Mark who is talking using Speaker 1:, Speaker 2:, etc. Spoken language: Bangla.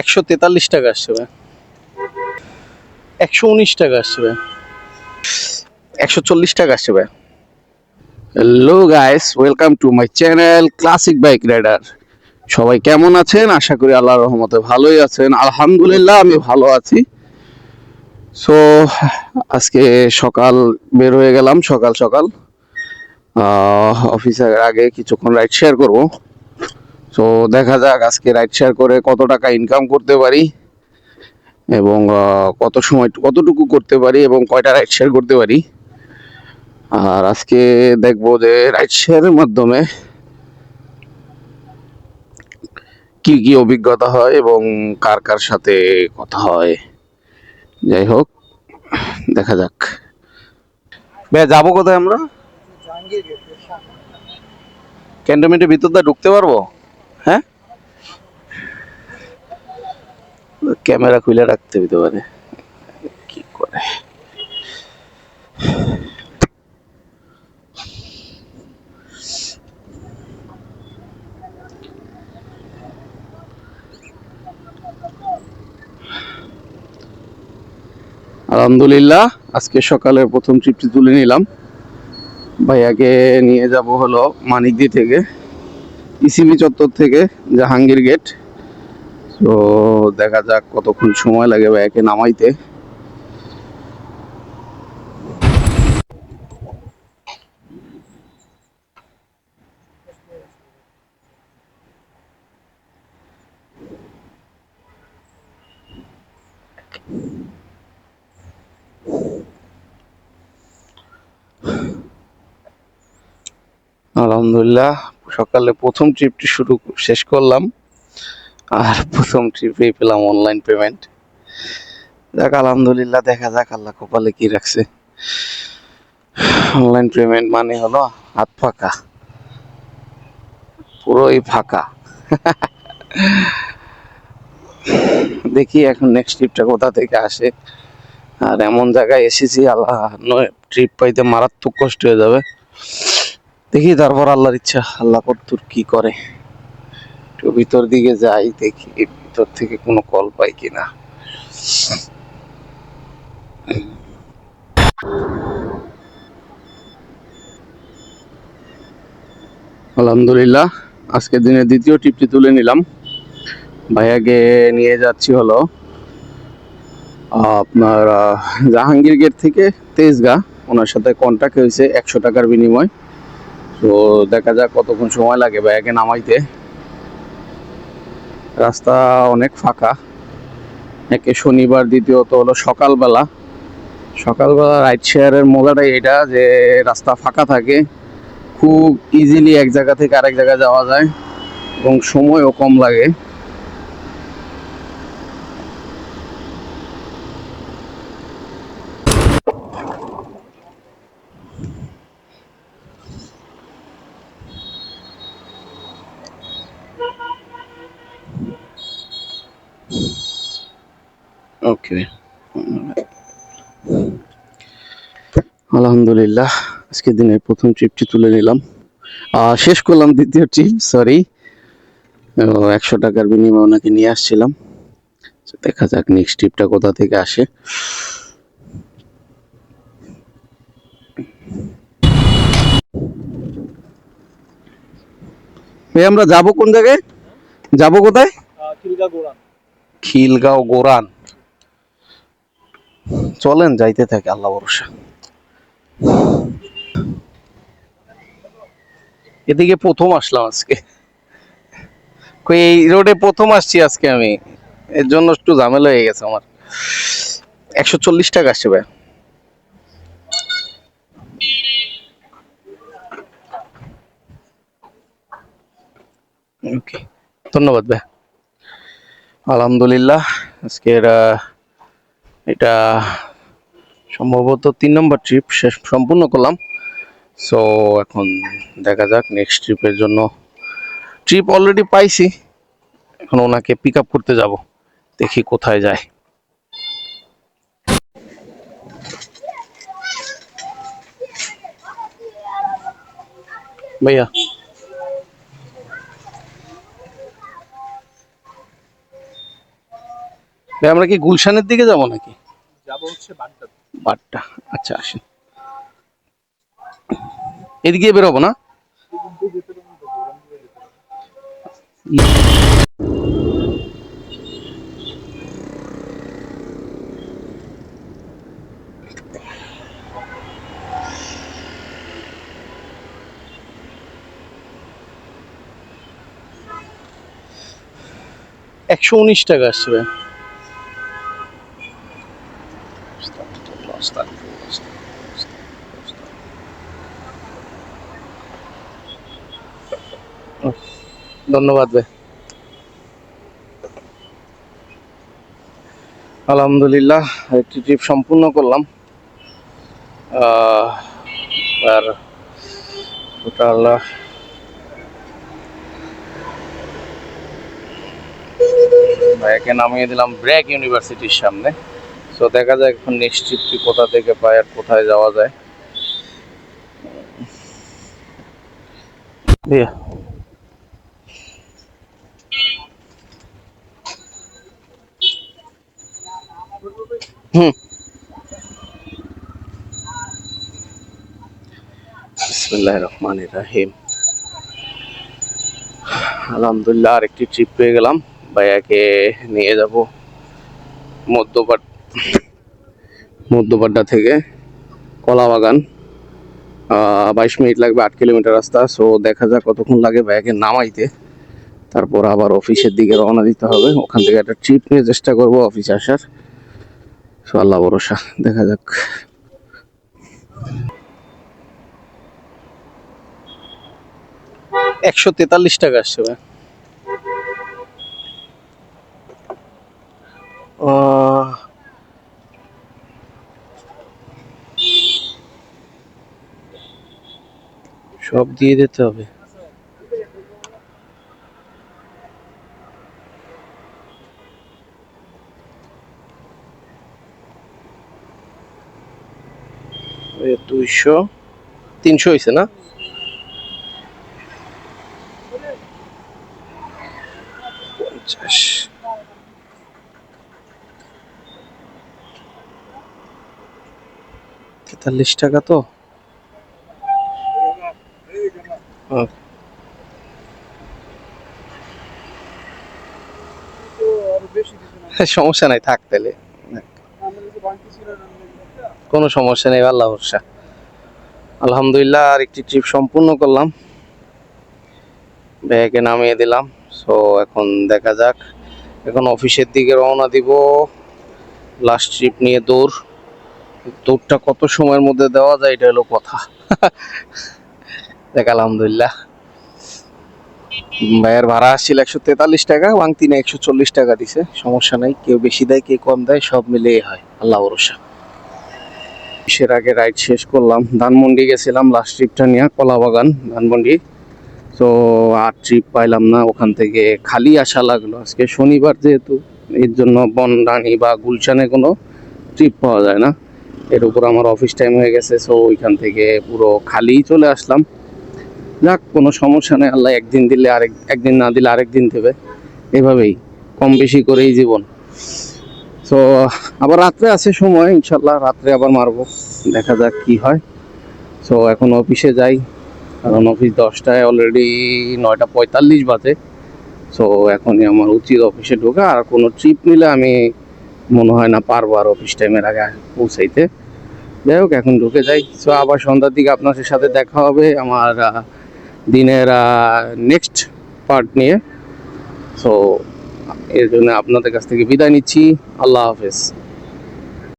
Speaker 1: একশো তেতাল্লিশ টাকা আসছে ভাই। একশো উনিশ টাকা আসছে ভাই। একশো চল্লিশ টাকা আসছে ভাই। Hello guys welcome to my channel classic bike rider সবাই কেমন আছেন? আশা করি আল্লাহর রহমতে ভালোই আছেন। আলহামদুলিল্লাহ, আমি ভালো আছি। সো আজকে সকাল বের হয়ে গেলাম, সকাল সকাল। অফিসের আগে কিছুক্ষণ রাইড শেয়ার করব। সো দেখা যাক আজকে রাইড শেয়ার করে কত টাকা ইনকাম করতে পারি এবং কত সময় কতটুকু করতে পারি এবং কয়টা রাইড শেয়ার করতে পারি। আর আজকে দেখব যে রাইড শেয়ারের মাধ্যমে কি কি অভিজ্ঞতা হয় এবং কার কার সাথে কথা হয়। যাই হোক দেখা যাক। ভাই যাব কোথায় আমরা? ক্যান্টনমেন্টের ভিতর দিয়ে ঢুকতে পারব? হ্যাঁ? ক্যামেরা খুলে রাখতে হতে পারে কি করে? আলহামদুলিল্লাহ, আজকে সকালের প্রথম ট্রিপটি তুলে নিলাম। ভাইয়াকে নিয়ে যাব হলো মানিকদি থেকে। ইসিবি চত্বর থেকে জাহাঙ্গীর গেট তো দেখা যাক কতক্ষণ সময় লাগে একে নামাইতে। আলহামদুলিল্লাহ সকালে প্রথম ট্রিপটি শুরু শেষ করলাম। আর প্রথম ট্রিপেই পেলাম অনলাইন পেমেন্ট যাক, আলহামদুলিল্লাহ, দেখা যাক আল্লাহ কপালে কি রাখছে। অনলাইন পেমেন্ট মানে হলো হাত ফাঁকা। পুরোই ফাঁকা। দেখি এখন নেক্সট ট্রিপটা কোথা থেকে আসে। আর এমন জায়গায় এসেছি, আল্লাহ ট্রিপ পাইতে মারাত্মক কষ্ট হয়ে যাবে। দেখি তারপর আল্লাহর ইচ্ছা, আল্লাহ কত্তুর কি করে। একটু ভিতর দিকে যাই, দেখি ভিতর থেকে কোনো কল পাই কিনা। আলহামদুলিল্লাহ, আজকের দিনের দ্বিতীয় টিপটি তুলে নিলাম। ভাইয়াকে নিয়ে যাচ্ছি হলো, আপনার জাহাঙ্গীর গেট থেকে তেজগা। ওনার সাথে কন্ট্যাক্ট হয়েছে একশো টাকার বিনিময়। তো দেখা যাক কতক্ষণ সময় লাগে ব্যাগে নামাইতে। রাস্তা অনেক ফাঁকা। একে শনিবার, দ্বিতীয়ত হলো সকালবেলা। সকালবেলা রাইট শেয়ারের মজাটাই এটা যে রাস্তা ফাঁকা থাকে, খুব ইজিলি এক জায়গা থেকে আরেক জায়গায় যাওয়া যায় এবং সময়ও কম লাগে। ওকে আলহামদুলিল্লাহ আজকের দিনের প্রথম ট্রিপটি তুলে নিলাম। শেষ করলাম দ্বিতীয় ট্রিপ সরি একশো টাকার বিনিময়ে ওনাকে নিয়ে আসছিলাম। দেখা যাক নেক্সট ট্রিপটা কোথা থেকে আসে। ভাই, আমরা যাব কোন জায়গায়? যাব কোথায়? খিলগাঁও গোরান। চলেন, যাইতে থাকে, আল্লাহ ভরসা। এদিকে প্রথম আসলাম আজকে। এই রোডে প্রথম আসছি আজকে আমি। এর জন্য একটু ঝামেলা হয়ে গেছে আমার। একশো চল্লিশ টাকা আসছে ভাই। ওকে ধন্যবাদ ভাই। আলহামদুলিল্লাহ। আজকের এটা সম্ভবত তিন নম্বর ট্রিপ শেষ সম্পূর্ণ করলাম। সো এখন দেখা যাক নেক্সট ট্রিপের জন্য। ট্রিপ অলরেডি পাইছি। এখন ওনাকে পিক আপ করতে যাব। দেখি কোথায় যায়। ভাইয়া। আমরা কি গুলশানের দিকে যাব নাকি?
Speaker 2: যাব হচ্ছে বাগদাদ
Speaker 1: বাট্টা আচ্ছা আসেন। এদিকে বেরোবো না? একশো উনিশ টাকা আসছে ধন্যবাদ ভাই আলহামদুলিল্লাহ ট্রিপ সম্পূর্ণ করলাম। আর টোটাল ভাইয়াকে নামিয়ে দিলাম ব্র্যাক ইউনিভার্সিটির সামনে। সো দেখা যাক এখন ট্রিপটি কোথা থেকে পাই আর কোথায় যাওয়া যায়। হুম রহিম আলহামদুলিল্লাহ আরেকটি ট্রিপ পেয়ে গেলাম। ভাইয়াকে নিয়ে যাব। মধ্যপাট মধ্যপাড্ডা থেকে কলা বাগান বাইশ মিনিট লাগবে আট কিলোমিটার রাস্তা সো দেখা যাক কতক্ষণ লাগে ব্যাগে নামাইতে। তারপর আবার অফিসের দিকে রওনা দিতে হবে। ওখান থেকে একটা ট্রিপ নিয়ে চেষ্টা করব অফিসে আসার। সো আল্লাহ ভরসা, দেখা যাক। একশো তেতাল্লিশ টাকা আসছে ভাই। সব দিয়ে দিতে হবে। দুইশো তিনশো হয়েছে না? পঞ্চাশ। তেতাল্লিশ টাকা তো ও,
Speaker 2: তো আরও বেশি কিছু না
Speaker 1: সমস্যা নাই, থাক তাহলে কোনো সমস্যা নেই, আল্লাহ ভরসা। আলহামদুলিল্লাহ, আর একটি ট্রিপ সম্পূর্ণ করলাম। ব্যাগে নামিয়ে দিলাম। সো এখন দেখা যাক। এখন অফিসের দিকে রওনা দিব। লাস্ট ট্রিপ নিয়ে দৌড়। দৌড়টা কত সময়ের মধ্যে দেওয়া যায়, এটা হলো কথা। দেখ, আলহামদুলিল্লাহ। ভাইয়ের ভাড়া আসছিল একশো তেতাল্লিশ টাকা, ওয়াং তিনে একশো চল্লিশ টাকা দিছে, সমস্যা নাই, কেউ বেশি দেয়, কেউ কম দেয়, সব মিলিয়ে হয়, আল্লাহ ভরসা। কিসের আগে রাইড শেষ করলাম, ধানমন্ডি গেছিলাম লাস্ট ট্রিপটা নিয়ে, কলাবাগান, ধানমন্ডি। তো আর ট্রিপ পাইলাম না, ওখান থেকে খালি আসা লাগল। আজকে শনিবার যেহেতু, এর জন্য বনরানি বা গুলশানে কোনো ট্রিপ পাওয়া যায় না। এর উপর আমার অফিস টাইম হয়ে গেছে সো ওইখান থেকে পুরো খালিই চলে আসলাম। যাক, কোনো সমস্যা নেই, আল্লাহ একদিন দিলে আরেক, একদিন না দিলে আরেক দিন দেবে। এভাবেই, কম বেশি করেই জীবন। তো, আবার রাত্রে আছে সময় ইনশাল্লাহ রাত্রে আবার মারবো, দেখা যাক কি হয়। সো এখন অফিসে যাই, কারণ অফিস দশটায় অলরেডি নয়টা পঁয়তাল্লিশ বাজে। সো এখনই আমার উচিত অফিসে ঢোকা, আর কোনো ট্রিপ নিলে আমি, মনে হয় না পারব আর অফিস টাইমের আগে পৌঁছাইতে। যাই হোক, এখন ঢুকে যাই। সো আবার সন্ধ্যার দিকে আপনার সাথে দেখা হবে, আমার দিনের নেক্সট পার্ট নিয়ে। সো এর জন্য আপনাদের কাছ থেকে বিদায় নিচ্ছি। আল্লাহ হাফেজ।